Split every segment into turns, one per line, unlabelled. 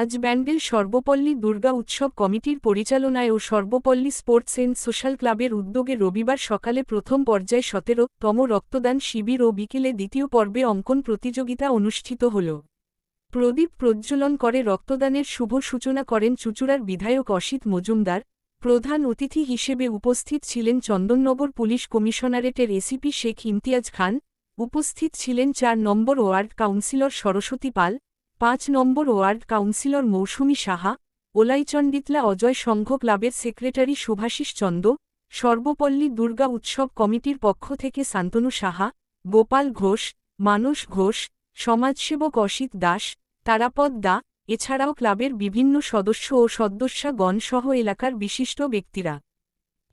আজ ব্যান্ডেল সর্বপল্লী দুর্গা উৎসব কমিটির পরিচালনায় ও সর্বপল্লী স্পোর্টস এন্ড সোশ্যাল ক্লাবের উদ্যোগে রবিবার সকালে প্রথম পর্যায়ে সতেরো তম রক্তদান শিবির ও বিকেলে দ্বিতীয় পর্বে অঙ্কন প্রতিযোগিতা অনুষ্ঠিত হল। প্রদীপ প্রজ্বলন করে রক্তদানের শুভ সূচনা করেন চুচুড়ার বিধায়ক অসিত মজুমদার। প্রধান অতিথি হিসেবে উপস্থিত ছিলেন চন্দননগর পুলিশ কমিশনারেটের এসিপি শেখ ইমতিয়াজ খান। উপস্থিত ছিলেন চার নম্বর ওয়ার্ড কাউন্সিলর সরস্বতী পাল। পাঁচ নম্বর ওয়ার্ড কাউন্সিলর মৌসুমী সাহা, ওলাইচন্ডিতলা অজয় সংঘ ক্লাবের সেক্রেটারি শুভাশিস চন্দ, সর্বপল্লী দুর্গা উৎসব কমিটির পক্ষ থেকে শান্তনু সাহা, গোপাল ঘোষ, মানস ঘোষ, সমাজসেবক অসিত দাস, তারাপদ দা, এছাড়াও ক্লাবের বিভিন্ন সদস্য ও সদস্যগণ সহ এলাকার বিশিষ্ট ব্যক্তিরা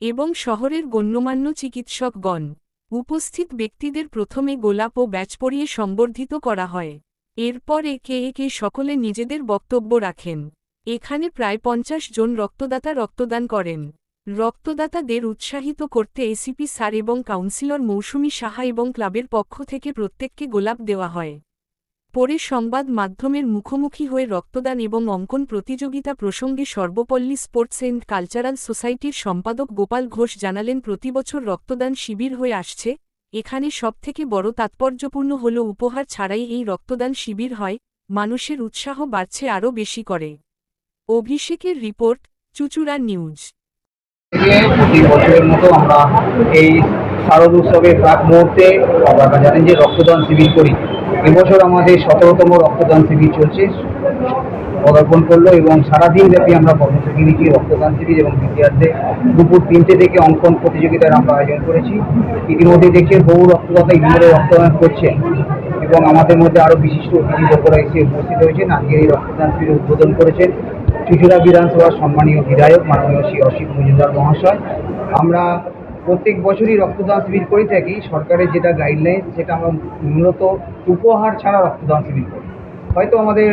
এবং শহরের গণ্যমান্য চিকিৎসকগণ। উপস্থিত ব্যক্তিদের প্রথমে গোলাপ ও ব্যাচ পরিয়ে সম্বর্ধিত করা হয়। এরপর একে একে সকলে নিজেদের বক্তব্য রাখেন। এখানে প্রায় পঞ্চাশ জন রক্তদাতা রক্তদান করেন। রক্তদাতাদের উৎসাহিত করতে এসিপি স্যার এবং কাউন্সিলর মৌসুমী সাহা এবং ক্লাবের পক্ষ থেকে প্রত্যেককে গোলাপ দেওয়া হয়। পরে সংবাদ মাধ্যমের মুখোমুখি হয়ে রক্তদান এবং অঙ্কন প্রতিযোগিতা প্রসঙ্গে সর্বপল্লী স্পোর্টস এন্ড কালচারাল সোসাইটির সম্পাদক গোপাল ঘোষ জানালেন, প্রতিবছর রক্তদান শিবির হয়ে আসছে এখানে সবথেকে বড় তাৎপর্যপূর্ণ হল উপহার ছাড়াই এই রক্তদান শিবির হয়, মানুষের উৎসাহ বাড়ছে আরও বেশি করে। অভিষেকের রিপোর্ট, চুচুড়া নিউজ।
প্রতি বছরের মতো আমরা এই শারদ উৎসবের প্রাক মুহূর্তে আপনারা জানেন যে রক্তদান শিবির করি। এবছর আমাদের সতেরোতম রক্তদান শিবির চলছে। পদার্পণ করল এবং সারাদিন ব্যাপী আমরা কর্মসূচি নিয়েছি রক্তদান শিবির এবং দ্বিতীয়ার্ধে দুপুর তিনটে থেকে অঙ্কন প্রতিযোগিতার আমরা আয়োজন করেছি। ইতিমধ্যে দেখছেন বহু রক্তদাতা ইতিমধ্যে রক্তদান করছেন এবং আমাদের মধ্যে আরও বিশিষ্ট অতিথি লোকেরা এসে উপস্থিত হয়েছেন। আজকে এই রক্তদান শিবির উদ্বোধন করেছেন চুচুড়া বিধানসভার সম্মানীয় বিধায়ক মাননীয় শ্রী অসিত মজুমদার মহাশয়। আমরা প্রত্যেক বছরই রক্তদান শিবির করে থাকি। সরকারের যেটা গাইডলাইন সেটা আমরা মূলত উপহার ছাড়া রক্তদান শিবির করি। হয়তো আমাদের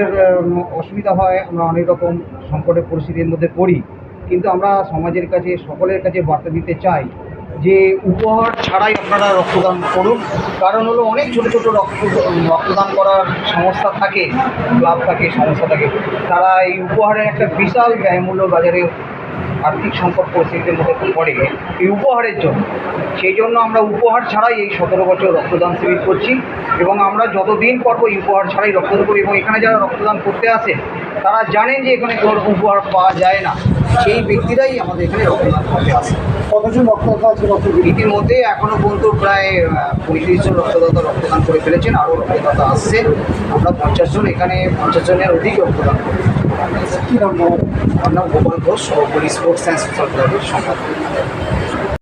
অসুবিধা হয়, আমরা অনেক রকম সংকটের পরিস্থিতির মধ্যে পড়ি। কিন্তু আমরা সমাজের কাছে, সকলের কাছে বার্তা দিতে চাই যে, উপহার ছাড়াই আপনারা রক্তদান করুন। কারণ হলো অনেক ছোটো ছোটো রক্ত, রক্তদান করার সংস্থা থাকে, ক্লাব থাকে, সংস্থা থাকে। তারা এই উপহারের একটা বিশাল ব্যয়মূল্য বাজারে আর্থিক সংকট পরিস্থিতির মধ্যে পড়ে, এই উপহারের জন্য। সেই জন্য আমরা উপহার ছাড়াই এই সতেরো বছর রক্তদান শিবির করছি এবং আমরা যতদিন পর্ব উপহার ছাড়াই রক্তদান করি এবং এখানে যারা রক্তদান করতে আসে, তারা জানেন যে এখানে কোনো উপহার পাওয়া যায় না। সেই ব্যক্তিরাই আমাদের এখানে রক্তদান করতে আসে।
কতজন রক্তদাতা আছে
ইতিমধ্যে এখনও পর্যন্ত প্রায় পঁয়ত্রিশ জন রক্তদাতা রক্তদান করে ফেলেছেন আরও রক্তদাতা আসছে। আমরা পঞ্চাশ জন এখানে পঞ্চাশ জনের অধিক রক্তদান করি
কি
আমার নাম গোপাল ঘোষ সহকারী স্পোর্টস অ্যান্ড সোশ্যাল ক্লাবের সম্পাদক